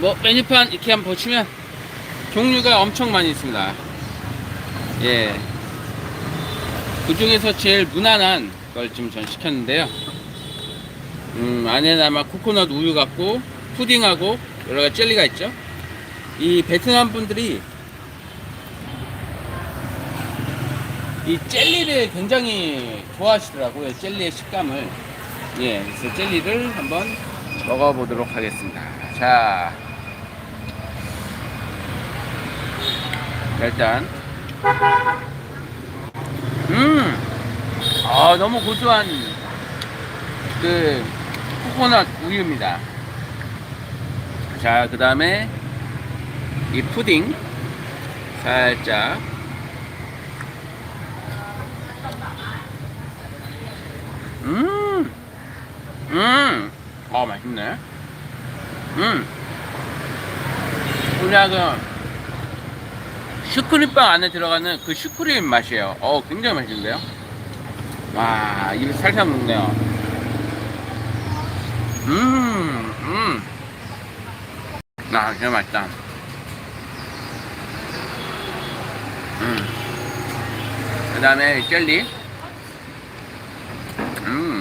뭐 메뉴판 이렇게 한번 보시면 종류가 엄청 많이 있습니다. 예. 그 중에서 제일 무난한 걸 지금 전 시켰는데요. 음, 안에는 아마 코코넛 우유 같고, 푸딩하고, 여러 가지 젤리가 있죠. 이 베트남 분들이 이 젤리를 굉장히 좋아하시더라고요. 젤리의 식감을. 예, 그래서 젤리를 한번 먹어보도록 하겠습니다. 자. 일단. 음! 아, 너무 고소한 그 코코넛 우유입니다. 자, 그 다음에 이 푸딩 살짝 음, 음, 어 맛있네. 음, 그냥 그 슈크림빵 안에 들어가는 그 슈크림 맛이에요. 어, 굉장히 맛있는데요. 와, 입에 살살 녹네요. 음, 음. 아, 진짜 맛있다. 음. 그 다음에 젤리. 음. 음.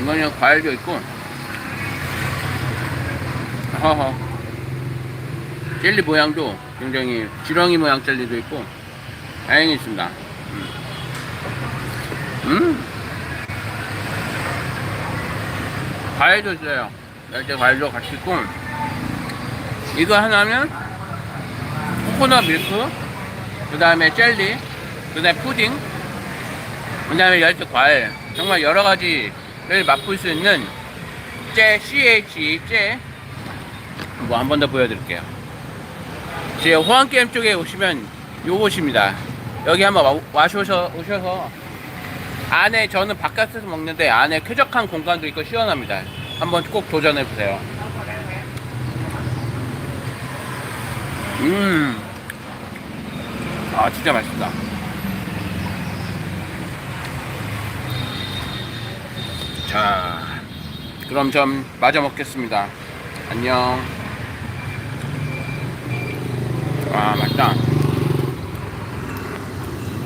이거는 과일도 있고. 허허. 젤리 모양도 굉장히 지렁이 모양 젤리도 있고. 다행히 있습니다. 음. 음. 과일도 있어요. 열대 과일도 같이 있고. 이거 하나면 코코넛 밀크, 그 다음에 젤리, 그 다음에 푸딩, 그 다음에 열대 과일. 정말 여러 가지 를 맛볼 수 있는 째, CH, 째. 뭐한 번 더 보여드릴게요. 제 호환게임 쪽에 오시면 요곳입니다. 여기 한번 와, 와셔서, 오셔서 안에 저는 바깥에서 먹는데 안에 쾌적한 공간도 있고 시원합니다. 한번 꼭 도전해 보세요. 음, 아 진짜 맛있다. 자, 그럼 좀 마저 먹겠습니다. 안녕. 아 맛있다.